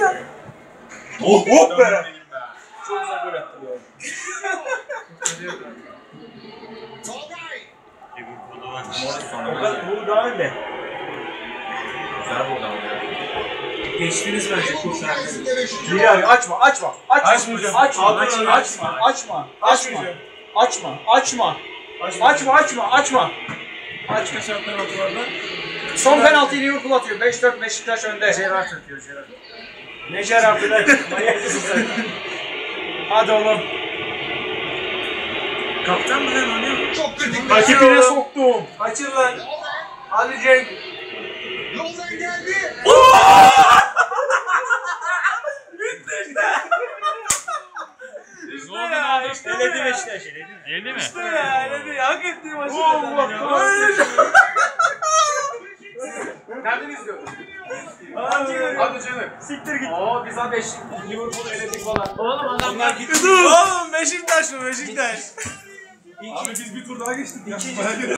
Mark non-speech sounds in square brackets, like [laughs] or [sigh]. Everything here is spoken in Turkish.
lan. Oh, oh be. Çok güzel gol attı bu. Kadar bu daha önde. Güzel buradan. Geçtiniz bence kurtardı. Geri abi açma açma. Açma. Açma. Açma. onu. Açma. Açma. Açma. Açma. Açma. Açma. Açma. Açma. Kaç kaç attı orada? Son penaltıyı Liverpool atıyor. 5-4 Beşiktaş önde. Gerard atıyor Gerard. Ne Gerard'ı lan? [laughs] Manyak mısın sen? Hadi oğlum. Kaptan mı lan oynuyor? Çok kritik. Rakibine soktum. Kaçır lan. Hadi Cenk. Yoldan geldi. İşte ya işte bu Eledi. Beşiktaş. Eledi. Evli mi? İşte ya eledi. Hak ettiği maçı. Allah Allah Nereden izliyordun? Hadi canım. Siktir git. Oo biz ha 5 Liverpool'u eledik falan. Oğlum adamlar gitti. Oğlum Beşiktaş mı Beşiktaş? Abi biz bir tur daha geçtik ya.